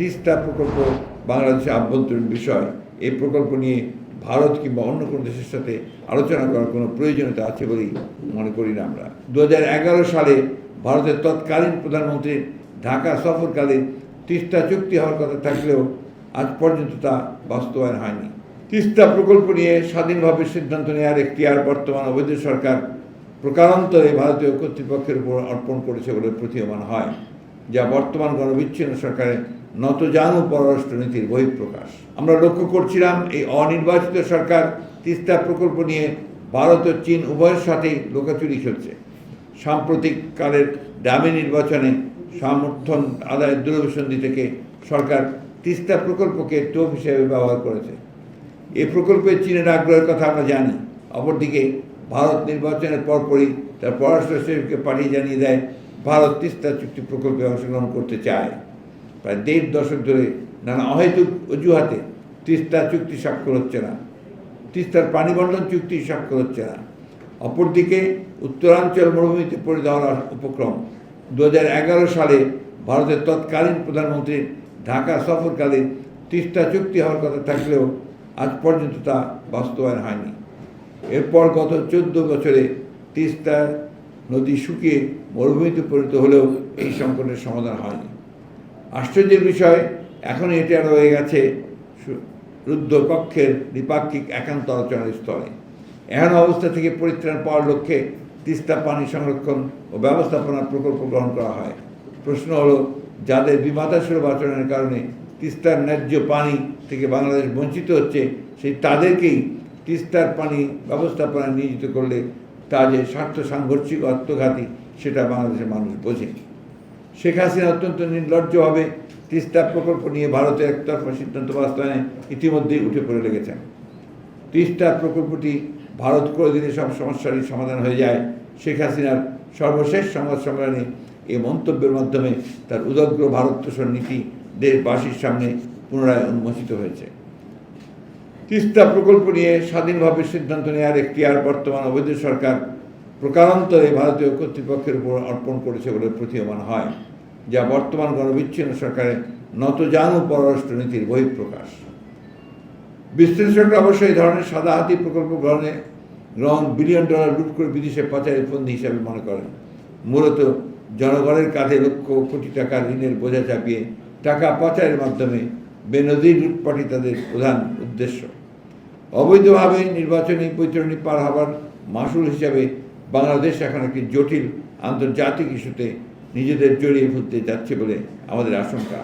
তিস্তা প্রকল্প বাংলাদেশের আভ্যন্তরীণ বিষয়। এই প্রকল্প নিয়ে ভারত কিংবা অন্য কোনো দেশের সাথে আলোচনা করার কোনো প্রয়োজনীয়তা আছে বলেই মনে করি না আমরা। দু হাজার এগারো সালে ভারতের তৎকালীন প্রধানমন্ত্রী ঢাকা সফরকালে তিস্তা চুক্তি হওয়ার কথা থাকলেও আজ পর্যন্ত তা বাস্তবায়ন হয়নি। তিস্তা প্রকল্প নিয়ে স্বাধীনভাবে সিদ্ধান্ত নেওয়ার একটি আর বর্তমান অবৈধ সরকার প্রকারান্তরে ভারতীয় কর্তৃপক্ষের উপর অর্পণ করেছে বলে প্রতীয়মান হয়। যা বর্তমান গণবিচ্ছিন্ন সরকারের নতজানু পররাষ্ট্রনীতির বহিঃপ্রকাশ। আমরা লক্ষ্য করছিলাম এই অনির্বাচিত সরকার তিস্তা প্রকল্প নিয়ে ভারত ও চীন উভয়ের সাথেই লোকাচুরি খেলছে। সাম্প্রতিক কালের দামি নির্বাচনে সমর্থন আদায়ের দূরভিসন্ধি থেকে সরকার তিস্তা প্রকল্পকে টোপ হিসেবে ব্যবহার করেছে। এই প্রকল্পে চীনের আগ্রহের কথা আমরা জানি। অপরদিকে ভারত নির্বাচনের পরপরই তার পররাষ্ট্র সচিবকে পাঠিয়ে জানিয়ে দেয় ভারত তিস্তা চুক্তি প্রকল্পে অংশগ্রহণ করতে চায়। প্রায় দেড় দশক ধরে নানা অহেতুক অজুহাতে তিস্তা চুক্তি স্বাক্ষর হচ্ছে না। তিস্তার পানি বন্টন চুক্তি স্বাক্ষর হচ্ছে না। অপরদিকে উত্তরাঞ্চল মরুভূমিতে পড়ে দেওয়ার উপক্রম। দু হাজার এগারো সালে ভারতের তৎকালীন প্রধানমন্ত্রী ঢাকা সফরকালে তিস্তা চুক্তি হওয়ার কথা থাকলেও আজ পর্যন্ত তা বাস্তবায়ন হয়নি। এরপর গত চোদ্দ বছরে তিস্তা নদী শুকিয়ে মরুভূমিতে পরিণত হলেও এই সংকটের সমাধান হয়নি। আশ্চর্যের বিষয় এখন এটা রয়ে গেছে কক্ষের দ্বিপাক্ষিক একান্ত আলোচনার স্থলে। এমন অবস্থা থেকে পরিত্রাণ পাওয়ার লক্ষ্যে তিস্তা পানি সংরক্ষণ ও ব্যবস্থাপনার প্রকল্প গ্রহণ করা হয়। প্রশ্ন হলো, যাদের বিমাতাসুলভ আচরণের কারণে তিস্তার ন্যায্য পানি থেকে বাংলাদেশ বঞ্চিত হচ্ছে, সেই তাদেরকেই তিস্তার পানি ব্যবস্থাপনায় নিয়োজিত করলে তা যে স্বার্থ সাংঘর্ষিক আত্মঘাতী, সেটা বাংলাদেশের মানুষ বোঝে। শেখ হাসিনা অত্যন্ত নির্লজ্জভাবে তিস্তা প্রকল্প নিয়ে ভারতের একতরফা সিদ্ধান্ত বাস্তবায়নে ইতিমধ্যেই উঠে পড়ে লেগেছেন। তিস্তা প্রকল্পটি ভারত করে দিলে সব সমস্যারই সমাধান হয়ে যায়। শেখ হাসিনার সর্বশেষ সংবাদ সম্মেলনে এই মন্তব্যের মাধ্যমে তার উদগ্র ভারতোষণ নীতি দেশবাসীর সামনে পুনরায় উন্মোচিত হয়েছে। তিস্তা প্রকল্প নিয়ে স্বাধীনভাবে সিদ্ধান্ত নেওয়ার একটি আর বর্তমান অবৈধ সরকার প্রকারান্তরে ভারতীয় কর্তৃপক্ষের উপর অর্পণ করেছে বলে প্রতীয়মান হয়, যা বর্তমান গণবিচ্ছিন্ন সরকারের নতজানু পররাষ্ট্রনীতির বহিঃপ্রকাশ। বিশ্লেষকরা অবশ্য এই ধরনের সাদা হাতি প্রকল্প গ্রহণে গ্রহণ বিলিয়ন ডলার লুট করে বিদেশে পাচারের ফন্দি হিসাবে মনে করেন। মূলত জনগণের কাঁধে লক্ষ কোটি টাকার ঋণের বোঝা চাপিয়ে টাকা পাচারের মাধ্যমে বেনজির লুটপাটই তাদের প্রধান উদ্দেশ্য। অবৈধভাবে নির্বাচনী বৈতরণী পার হবার মাসুল হিসাবে বাংলাদেশ এখন একটি জটিল আন্তর্জাতিক ইস্যুতে নিজেদের জড়িয়ে ফেলতে যাচ্ছে বলে আমাদের আশঙ্কা।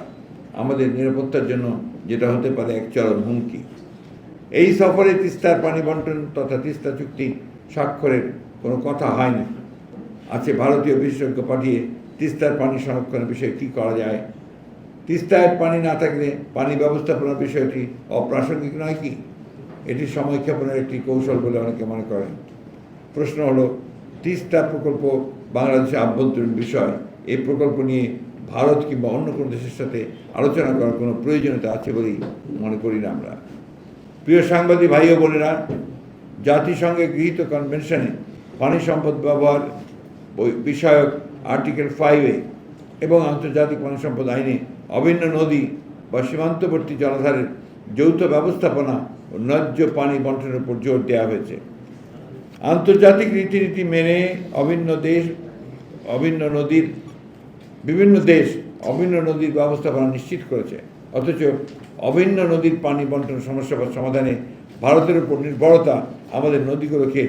আমাদের নিরাপত্তার জন্য যেটা হতে পারে এক চরম হুমকি। এই সফরে তিস্তার পানি বন্টন তথা তিস্তা চুক্তি স্বাক্ষরের কোনো কথা হয়নি। আছে ভারতীয় বিশেষজ্ঞ পাঠিয়ে তিস্তার পানি সংরক্ষণের বিষয়ে কী করা যায়? তিস্তায় পানি না থাকলে পানি ব্যবস্থাপনার বিষয়টি অপ্রাসঙ্গিক নয় কি? এটি সময়ক্ষেপণের একটি কৌশল বলে অনেকে মনে করেন। প্রশ্ন হলো, তিস্তা প্রকল্প বাংলাদেশের আভ্যন্তরীণ বিষয়। এই প্রকল্প নিয়ে ভারত কিংবা অন্য কোনো দেশের সাথে আলোচনা করার কোনো প্রয়োজনীয়তা আছে বলেই মনে করি না আমরা। প্রিয় সাংবাদিক ভাই ও বোনেরা, জাতিসংঘে গৃহীত কনভেনশনে পানি সম্পদ ব্যবহার বিষয়ক আর্টিকেল ফাইভে এবং আন্তর্জাতিক পানি সম্পদ আইনে অভিন্ন নদী বা সীমান্তবর্তী জলাধারের যৌথ ব্যবস্থাপনা ন্যায্য পানি বন্টনের উপর জোর দেওয়া হয়েছে। আন্তর্জাতিক রীতিনীতি মেনে অভিন্ন দেশ, অভিন্ন নদীর, বিভিন্ন দেশ অভিন্ন নদীর ব্যবস্থাপনা নিশ্চিত করেছে। অথচ অভিন্ন নদীর পানি বন্টন সমস্যা সমাধানে ভারতের উপর নির্ভরতা আমাদের নদীগুলোকে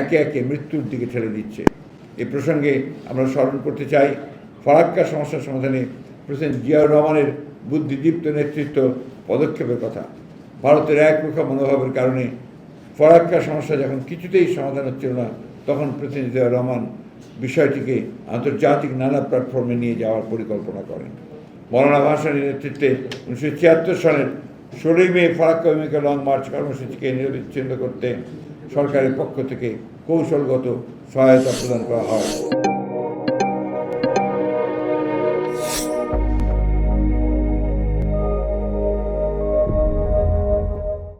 একে একে মৃত্যুর দিকে ঠেলে দিচ্ছে। এ প্রসঙ্গে আমরা স্মরণ করতে চাই, ফরাক্কা সমস্যার সমাধানে প্রেসিডেন্ট জিয়াউর রহমানের বুদ্ধিদীপ্ত নেতৃত্ব পদক্ষেপের কথা। ভারতের একরুখা মনোভাবের কারণে ফরাক্কা সমস্যা যখন কিছুতেই সমাধান হচ্ছিল না, তখন প্রতিনিধি রহমান বিষয়টিকে আন্তর্জাতিক নানা প্ল্যাটফর্মে নিয়ে যাওয়ার পরিকল্পনা করেন। মৌলানা ভাসানির নেতৃত্বে উনিশশো ছিয়াত্তর সালের ষোলোই মে ফরাক্কা অভিমুখে লং মার্চ কর্মসূচিকে নিরবিচ্ছিন্ন করতে সরকারের পক্ষ থেকে কৌশলগত সহায়তা প্রদান করা হয়।